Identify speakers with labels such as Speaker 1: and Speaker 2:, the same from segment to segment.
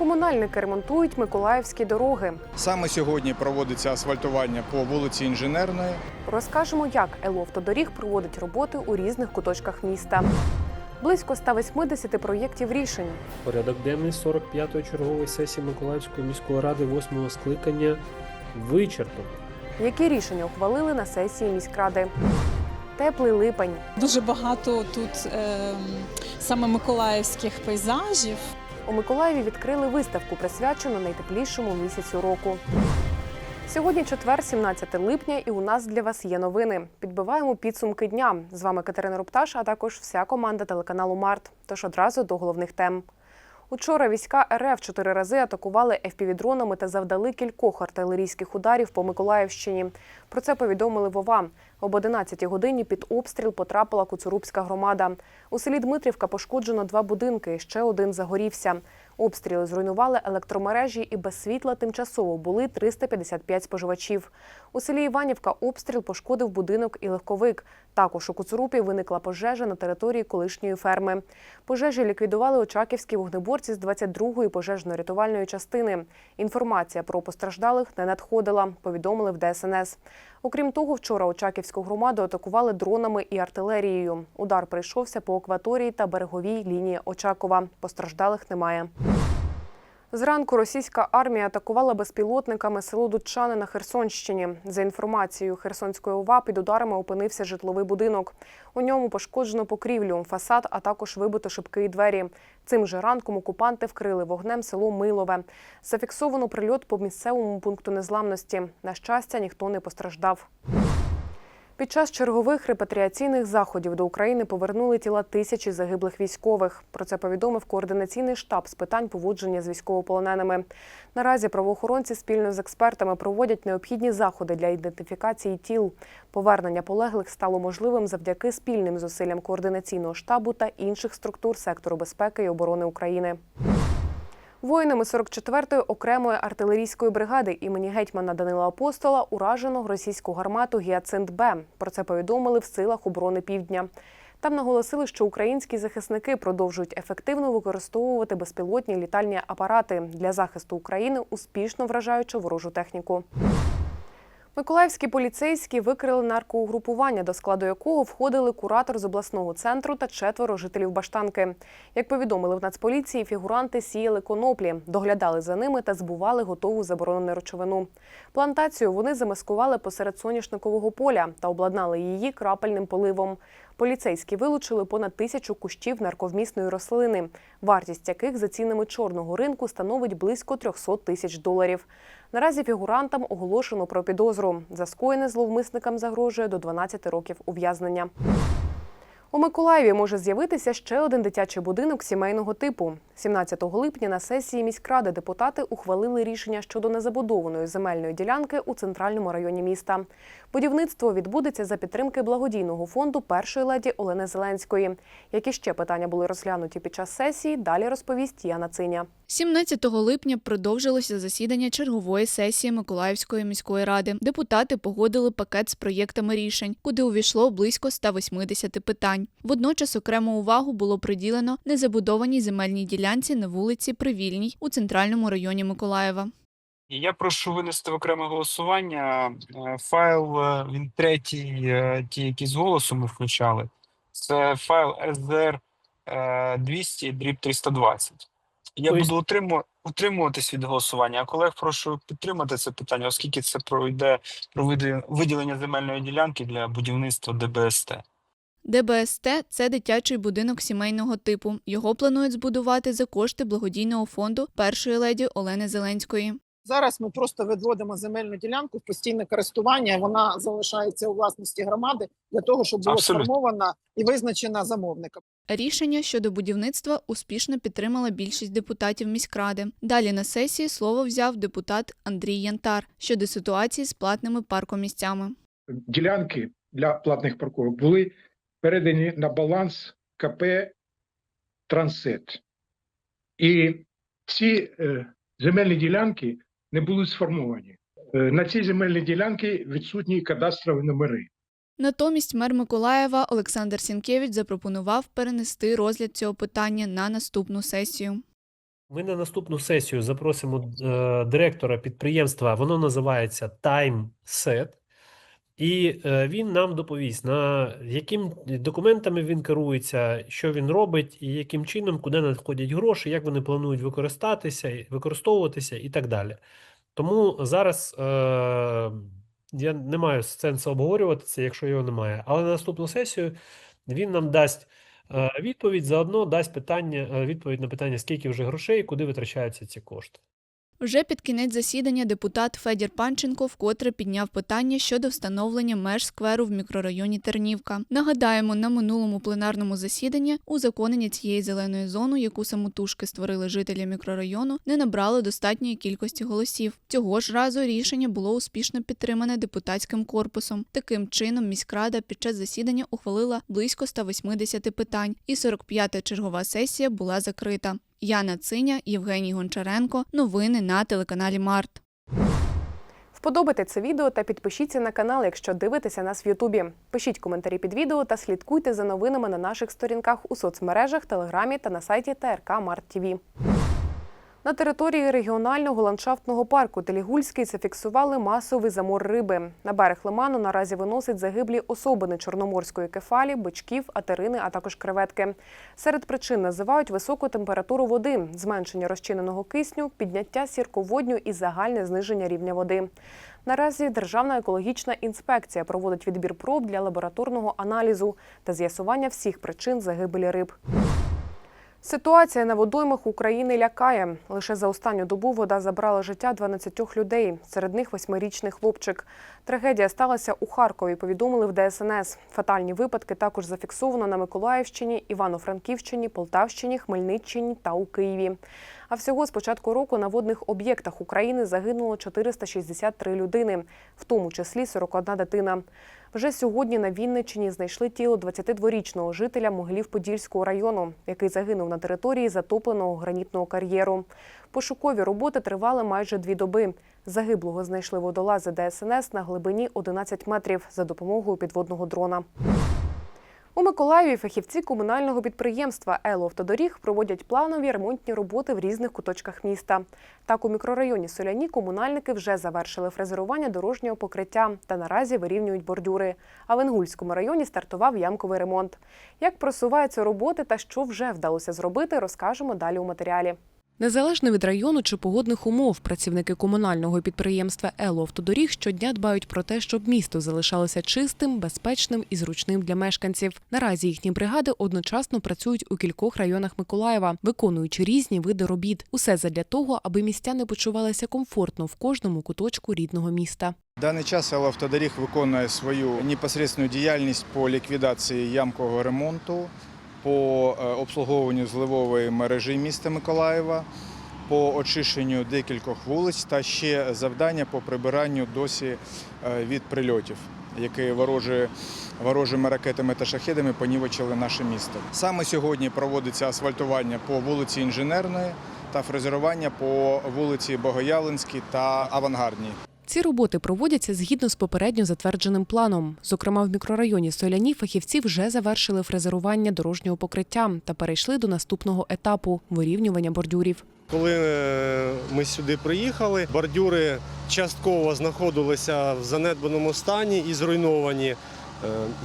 Speaker 1: Комунальники ремонтують миколаївські дороги.
Speaker 2: Саме сьогодні проводиться асфальтування по вулиці Інженерної.
Speaker 1: Розкажемо, як Еловтодоріг проводить роботи у різних куточках міста. Близько 180 проєктів рішень.
Speaker 3: Порядок денний 45-ї чергової сесії Миколаївської міської ради 8-го скликання вичерпано.
Speaker 1: Які рішення ухвалили на сесії міськради? Теплий липень.
Speaker 4: Дуже багато тут ем, саме миколаївських пейзажів.
Speaker 1: У Миколаєві відкрили виставку, присвячену найтеплішому місяцю року. Сьогодні четвер, 17 липня, і у нас для вас є новини. Підбиваємо підсумки дня. З вами Катерина Рупташ, а також вся команда телеканалу Март. Тож одразу до головних тем. Учора війська РФ чотири рази атакували FPV-дронами та завдали кількох артилерійських ударів по Миколаївщині. Про це повідомили Вова. Об 11 годині під обстріл потрапила Куцурубська громада. У селі Дмитрівка пошкоджено два будинки. Ще один загорівся. Обстріли зруйнували електромережі і без світла тимчасово були 355 споживачів. У селі Іванівка обстріл пошкодив будинок і легковик. Також у Куцурупі виникла пожежа на території колишньої ферми. Пожежі ліквідували очаківські вогнеборці з 22-ї пожежно-рятувальної частини. Інформація про постраждалих не надходила, повідомили в ДСНС. Окрім того, вчора Очаківську громаду атакували дронами і артилерією. Удар прийшовся по акваторії та береговій лінії Очакова. Постраждалих немає. Зранку російська армія атакувала безпілотниками село Дудчани на Херсонщині. За інформацією Херсонської ОВА, під ударами опинився житловий будинок. У ньому пошкоджено покрівлю, фасад, а також вибито шибки і двері. Цим же ранком окупанти вкрили вогнем село Милове. Зафіксовано прильот по місцевому пункту незламності. На щастя, ніхто не постраждав. Під час чергових репатріаційних заходів до України повернули тіла тисячі загиблих військових. Про це повідомив координаційний штаб з питань поводження з військовополоненими. Наразі правоохоронці спільно з експертами проводять необхідні заходи для ідентифікації тіл. Повернення полеглих стало можливим завдяки спільним зусиллям координаційного штабу та інших структур сектору безпеки і оборони України. Воїнами 44-ї окремої артилерійської бригади імені гетьмана Данила Апостола уражено російську гармату Гіацинт Б. Про це повідомили в силах оборони Півдня. Там наголосили, що українські захисники продовжують ефективно використовувати безпілотні літальні апарати для захисту України, успішно вражаючи ворожу техніку. Миколаївські поліцейські викрили наркоугрупування, до складу якого входили куратор з обласного центру та четверо жителів Баштанки. Як повідомили в Нацполіції, фігуранти сіяли коноплі, доглядали за ними та збували готову заборонену речовину. Плантацію вони замаскували посеред соняшникового поля та обладнали її крапельним поливом. Поліцейські вилучили понад тисячу кущів нарковмісної рослини, вартість яких за цінами чорного ринку становить близько 300 тисяч доларів. Наразі фігурантам оголошено про підозру. За скоєне зловмисникам загрожує до 12 років ув'язнення. У Миколаєві може з'явитися ще один дитячий будинок сімейного типу. 17 липня на сесії міськради депутати ухвалили рішення щодо незабудованої земельної ділянки у центральному районі міста. Будівництво відбудеться за підтримки благодійного фонду першої леді Олени Зеленської. Які ще питання були розглянуті під час сесії, далі розповість Яна Циня.
Speaker 5: 17 липня продовжилося засідання чергової сесії Миколаївської міської ради. Депутати погодили пакет з проєктами рішень, куди увійшло близько 180 питань. Водночас окрему увагу було приділено незабудованій земельній ділянці на вулиці Привільній у центральному районі Миколаєва.
Speaker 6: Я прошу винести в окреме голосування е, файл, е, він третій, е, ті, які з голосу ми включали. Це файл SDR е, 200 дріб 320. Я
Speaker 3: Тобто-
Speaker 6: буду утриму, утримуватись від голосування, а колег прошу підтримати це питання, оскільки це пройде про виділення земельної ділянки для будівництва ДБСТ.
Speaker 5: ДБСТ – це дитячий будинок сімейного типу. Його планують збудувати за кошти благодійного фонду першої леді Олени Зеленської.
Speaker 7: Зараз ми просто відводимо земельну ділянку в постійне користування. Вона залишається у власності громади для того, щоб було
Speaker 6: Абсолютно.
Speaker 7: сформована і визначена замовником.
Speaker 5: Рішення щодо будівництва успішно підтримала більшість депутатів міськради. Далі на сесії слово взяв депутат Андрій Янтар щодо ситуації з платними паркомісцями.
Speaker 8: ділянки для платних парковок були передані на баланс КП Трансет. І ці е, земельні ділянки не були сформовані. Е, на цій земельній ділянці відсутні кадастрові номери.
Speaker 5: Натомість мер Миколаєва Олександр Сінкевич запропонував перенести розгляд цього питання на наступну сесію.
Speaker 3: Ми на наступну сесію запросимо е, директора підприємства. Воно називається TimeSet. І е, він нам доповість, на яким документами він керується, що він робить, і яким чином, куди надходять гроші, як вони планують використатися, використовуватися і так далі. Тому зараз е, я не маю сенсу обговорювати це, якщо його немає. Але на наступну сесію він нам дасть е, відповідь, заодно дасть питання, е, відповідь на питання, скільки вже грошей куди витрачаються ці кошти.
Speaker 5: Вже під кінець засідання депутат Федір Панченко вкотре підняв питання щодо встановлення меж скверу в мікрорайоні Тернівка. Нагадаємо, на минулому пленарному засіданні узаконення цієї зеленої зони, яку самотужки створили жителі мікрорайону, не набрало достатньої кількості голосів. Цього ж разу рішення було успішно підтримане депутатським корпусом. Таким чином, міськрада під час засідання ухвалила близько 180 питань, і 45-та чергова сесія була закрита. Яна Циня, Євгеній Гончаренко. Новини на телеканалі Март.
Speaker 1: Вподобайте це відео та підпишіться на канал, якщо дивитеся нас в Ютубі. Пишіть коментарі під відео та слідкуйте за новинами на наших сторінках у соцмережах, телеграмі та на сайті ТРК Март ТВ. На території регіонального ландшафтного парку Телігульський зафіксували масовий замор риби. На берег лиману наразі виносить загиблі особини чорноморської кефалі, бичків, атерини, а також креветки. Серед причин називають високу температуру води, зменшення розчиненого кисню, підняття сірководню і загальне зниження рівня води. Наразі Державна екологічна інспекція проводить відбір проб для лабораторного аналізу та з'ясування всіх причин загибелі риб. Ситуація на водоймах України лякає. Лише за останню добу вода забрала життя 12 людей, серед них восьмирічний хлопчик. Трагедія сталася у Харкові. Повідомили в ДСНС. Фатальні випадки також зафіксовано на Миколаївщині, Івано-Франківщині, Полтавщині, Хмельниччині та у Києві. А всього з початку року на водних об'єктах України загинуло 463 людини, в тому числі 41 дитина. Вже сьогодні на Вінниччині знайшли тіло 22-річного жителя Могилів-Подільського району, який загинув на території затопленого гранітного кар'єру. Пошукові роботи тривали майже дві доби. Загиблого знайшли водолази ДСНС на глибині 11 метрів за допомогою підводного дрона. У Миколаєві фахівці комунального підприємства «Ело Автодоріг» проводять планові ремонтні роботи в різних куточках міста. Так, у мікрорайоні Соляні комунальники вже завершили фрезерування дорожнього покриття та наразі вирівнюють бордюри. А в Інгульському районі стартував ямковий ремонт. Як просуваються роботи та що вже вдалося зробити, розкажемо далі у матеріалі. Незалежно від району чи погодних умов, працівники комунального підприємства «Ело Автодоріг» щодня дбають про те, щоб місто залишалося чистим, безпечним і зручним для мешканців. Наразі їхні бригади одночасно працюють у кількох районах Миколаєва, виконуючи різні види робіт. Усе задля того, аби містяни почувалися комфортно в кожному куточку рідного міста.
Speaker 2: В даний час «Елавтодоріг» виконує свою непосередню діяльність по ліквідації ямкового ремонту, по е, обслуговуванню зливової мережі міста Миколаєва, по очищенню декількох вулиць та ще завдання по прибиранню досі е, від прильотів, які ворожі, ворожими ракетами та шахедами понівечили наше місто. Саме сьогодні проводиться асфальтування по вулиці Інженерної та фрезерування по вулиці Богоявленській та Авангардній.
Speaker 1: Ці роботи проводяться згідно з попередньо затвердженим планом. Зокрема, в мікрорайоні Соляні фахівці вже завершили фрезерування дорожнього покриття та перейшли до наступного етапу вирівнювання бордюрів.
Speaker 9: Коли е, ми сюди приїхали, бордюри частково знаходилися в занедбаному стані і зруйновані. Е,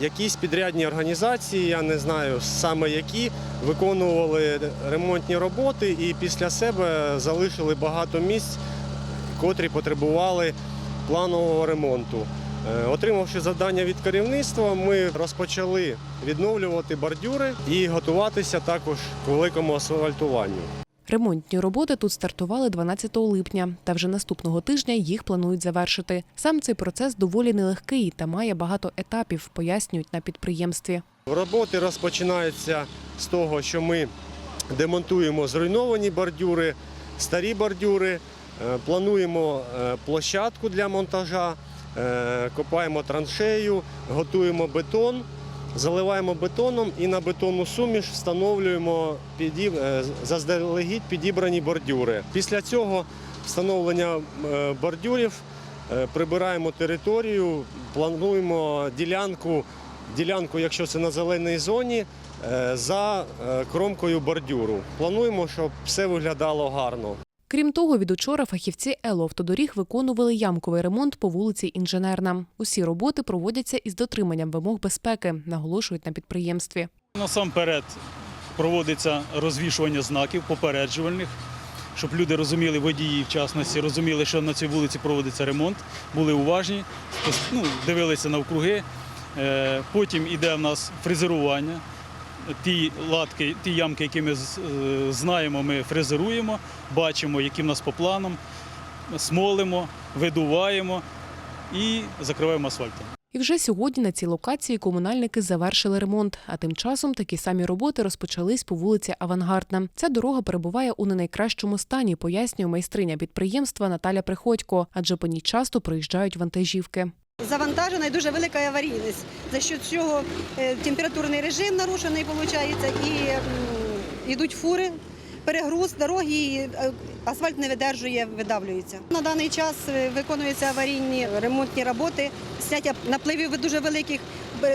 Speaker 9: Якісь підрядні організації, я не знаю саме які, виконували ремонтні роботи і після себе залишили багато місць, котрі потребували планового ремонту. Е, Отримавши завдання від керівництва, ми розпочали відновлювати бордюри і готуватися також к великому асфальтуванню.
Speaker 1: Ремонтні роботи тут стартували 12 липня, та вже наступного тижня їх планують завершити. Сам цей процес доволі нелегкий та має багато етапів, пояснюють на підприємстві.
Speaker 9: Роботи розпочинаються з того, що ми демонтуємо зруйновані бордюри, старі бордюри, плануємо е, площадку для монтажа, е, копаємо траншею, готуємо бетон, заливаємо бетоном і на бетонну суміш встановлюємо підіб- е, заздалегідь підібрані бордюри. Після цього встановлення е, бордюрів е, прибираємо територію, плануємо ділянку Ділянку, якщо це на зеленій зоні, е, за е, кромкою бордюру. Плануємо, щоб все виглядало гарно.
Speaker 1: Крім того, від учора фахівці «Ело-Автодоріг» виконували ямковий ремонт по вулиці Інженерна. Усі роботи проводяться із дотриманням вимог безпеки, наголошують на підприємстві.
Speaker 10: Насамперед проводиться розвішування знаків попереджувальних, щоб люди розуміли, водії в частності, розуміли, що на цій вулиці проводиться ремонт, були уважні, ну, дивилися навкруги. Е, Потім іде в нас фрезерування. Ті латки, ті ямки, які ми знаємо, ми фрезеруємо, бачимо, які в нас по планам, смолимо, видуваємо і закриваємо асфальтом.
Speaker 1: І вже сьогодні на цій локації комунальники завершили ремонт. А тим часом такі самі роботи розпочались по вулиці Авангардна. Ця дорога перебуває у не найкращому стані, пояснює майстриня підприємства Наталя Приходько, адже по ній часто проїжджають вантажівки.
Speaker 11: Завантажена і дуже велика аварійність. За що цього е, температурний режим нарушений, виходить, і йдуть фури, перегруз дороги, е, асфальт не видержує, видавлюється. На даний час е, виконуються аварійні ремонтні роботи, зняття напливів дуже великих,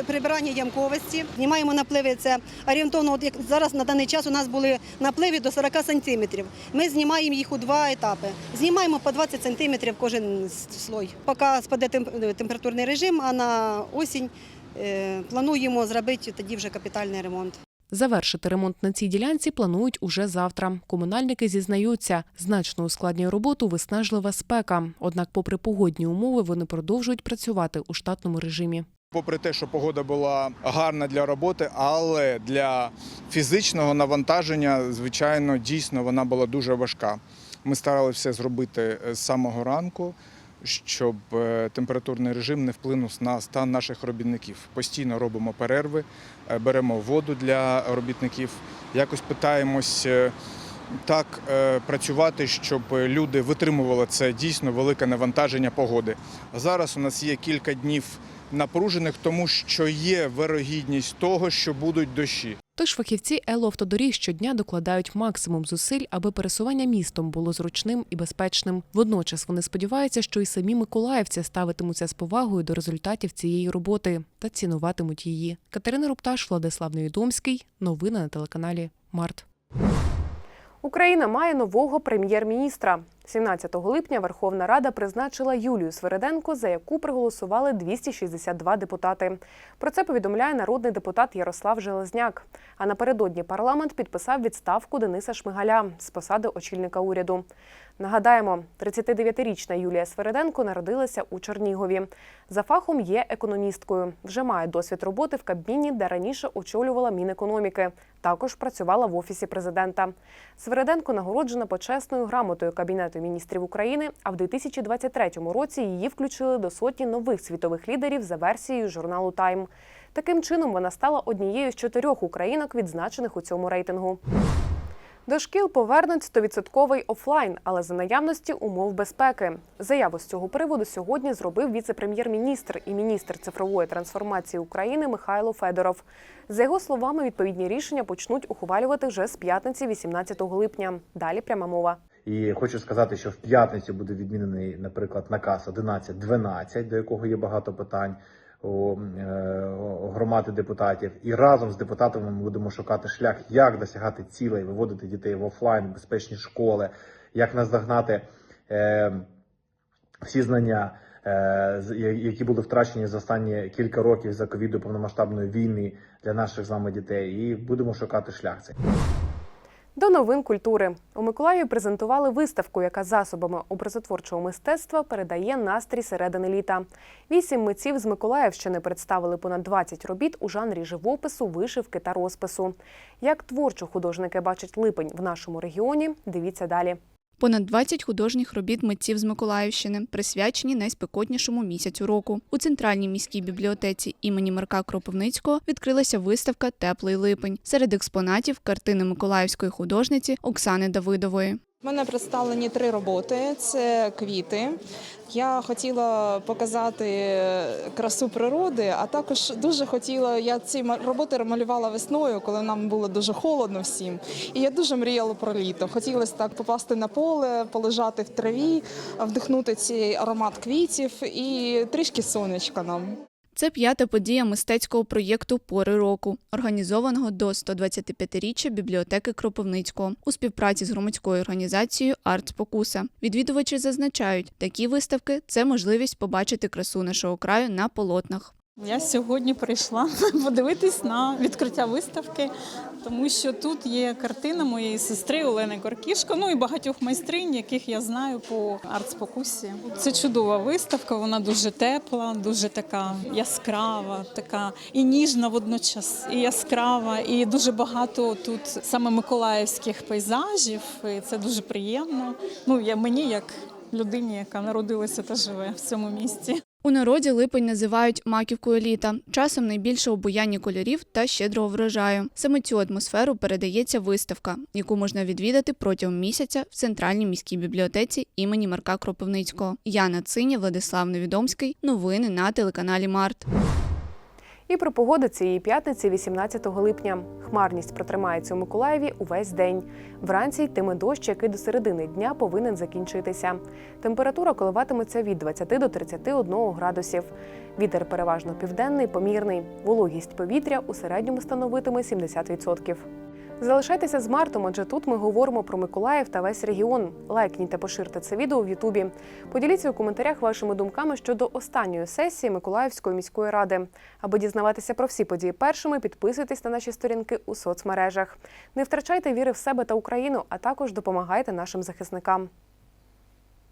Speaker 11: прибирання ямковості. Знімаємо напливи. Це орієнтовно, от як зараз на даний час у нас були напливи до 40 сантиметрів. Ми знімаємо їх у два етапи. Знімаємо по 20 сантиметрів кожен слой. Поки спаде температурний режим, а на осінь е, плануємо зробити тоді вже капітальний ремонт.
Speaker 1: Завершити ремонт на цій ділянці планують уже завтра. Комунальники зізнаються, значно ускладнює роботу виснажлива спека. Однак, попри погодні умови, вони продовжують працювати у штатному режимі.
Speaker 2: Попри те, що погода була гарна для роботи, але для фізичного навантаження, звичайно, дійсно вона була дуже важка. Ми старалися все зробити е, з самого ранку, щоб е, температурний режим не вплинув на стан наших робітників. Постійно робимо перерви, е, беремо воду для робітників. Якось питаємось так працювати, щоб люди витримували це дійсно велике навантаження погоди. Зараз у нас є кілька днів напружених, тому що є вирогідність того, що будуть дощі.
Speaker 1: Тож фахівці «Ело-Автодоріг» щодня докладають максимум зусиль, аби пересування містом було зручним і безпечним. Водночас вони сподіваються, що і самі миколаївці ставитимуться з повагою до результатів цієї роботи та цінуватимуть її. Катерина Рупташ, Владислав Невідомський. Новини на телеканалі Март. Україна має нового прем'єр-міністра. 17 липня Верховна Рада призначила Юлію Свериденко, за яку проголосували 262 депутати. Про це повідомляє народний депутат Ярослав Железняк. А напередодні парламент підписав відставку Дениса Шмигаля з посади очільника уряду. Нагадаємо, 39-річна Юлія Свериденко народилася у Чернігові. За фахом є економісткою. Вже має досвід роботи в Кабміні, де раніше очолювала Мінекономіки. Також працювала в офісі президента. Свериденко нагороджена почесною грамотою Кабінету міністрів України. А в 2023 році її включили до сотні нових світових лідерів за версією журналу Тайм. Таким чином вона стала однією з чотирьох українок, відзначених у цьому рейтингу. До шкіл повернуть 100% офлайн, але за наявності умов безпеки. Заяву з цього приводу сьогодні зробив віце-прем'єр-міністр і міністр цифрової трансформації України Михайло Федоров. За його словами, відповідні рішення почнуть ухвалювати вже з п'ятниці, 18 липня. Далі пряма мова.
Speaker 12: І хочу сказати, що в п'ятницю буде відмінений, наприклад, наказ 11.12, до якого є багато питань у е, громади депутатів. І разом з депутатами ми будемо шукати шлях, як досягати цілей, виводити дітей в офлайн, безпечні школи, як наздогнати е, всі знання. е, Які були втрачені за останні кілька років за ковіду повномасштабної війни для наших з вами дітей, і будемо шукати шлях цей.
Speaker 1: До новин культури у Миколаєві презентували виставку, яка засобами образотворчого мистецтва передає настрій середини літа. Вісім митців з Миколаївщини представили понад 20 робіт у жанрі живопису, вишивки та розпису. Як творчо художники бачать липень в нашому регіоні, дивіться далі.
Speaker 5: Понад 20 художніх робіт митців з Миколаївщини присвячені найспекотнішому місяцю року. У центральній міській бібліотеці імені Марка Кропивницького відкрилася виставка Теплий липень. Серед експонатів картини миколаївської художниці Оксани Давидової.
Speaker 4: У мене представлені три роботи: це квіти. Я хотіла показати красу природи, а також дуже хотіла. Я ці роботи малювала весною, коли нам було дуже холодно всім. І я дуже мріяла про літо. Хотілося так попасти на поле, полежати в траві, вдихнути цей аромат квітів і трішки сонечка нам.
Speaker 5: Це п'ята подія мистецького проєкту Пори року, організованого до 125-річчя бібліотеки Кропивницького у співпраці з громадською організацією Артспокуса. Відвідувачі зазначають, такі виставки це можливість побачити красу нашого краю на полотнах.
Speaker 13: Я сьогодні прийшла подивитись на відкриття виставки, тому що тут є картина моєї сестри Олени Коркішко, ну і багатьох майстринь, яких я знаю по артспокусі. Це чудова виставка, вона дуже тепла, дуже така яскрава, така і ніжна водночас, і яскрава, і дуже багато тут саме миколаївських пейзажів. І це дуже приємно. Ну я мені як людині, яка народилася та живе в цьому місті.
Speaker 5: У народі липень називають маківкою літа, часом найбільше обуяння кольорів та щедрого врожаю. Саме цю атмосферу передається виставка, яку можна відвідати протягом місяця в центральній міській бібліотеці імені Марка Кропивницького. Яна Циня, Владислав Невідомський. Новини на телеканалі Март.
Speaker 1: І про погоду цієї п'ятниці, 18 липня. Хмарність протримається у Миколаєві увесь день. Вранці йтиме дощ, який до середини дня повинен закінчитися. Температура коливатиметься від 20 до 31 градусів. Вітер переважно південний, помірний. Вологість повітря у середньому становитиме 70%. Залишайтеся з Мартом, адже тут ми говоримо про Миколаїв та весь регіон. Лайкніть та поширте це відео в Ютубі. Поділіться у коментарях вашими думками щодо останньої сесії Миколаївської міської ради. Аби дізнаватися про всі події першими, підписуйтесь на наші сторінки у соцмережах. Не втрачайте віри в себе та Україну, а також допомагайте нашим захисникам.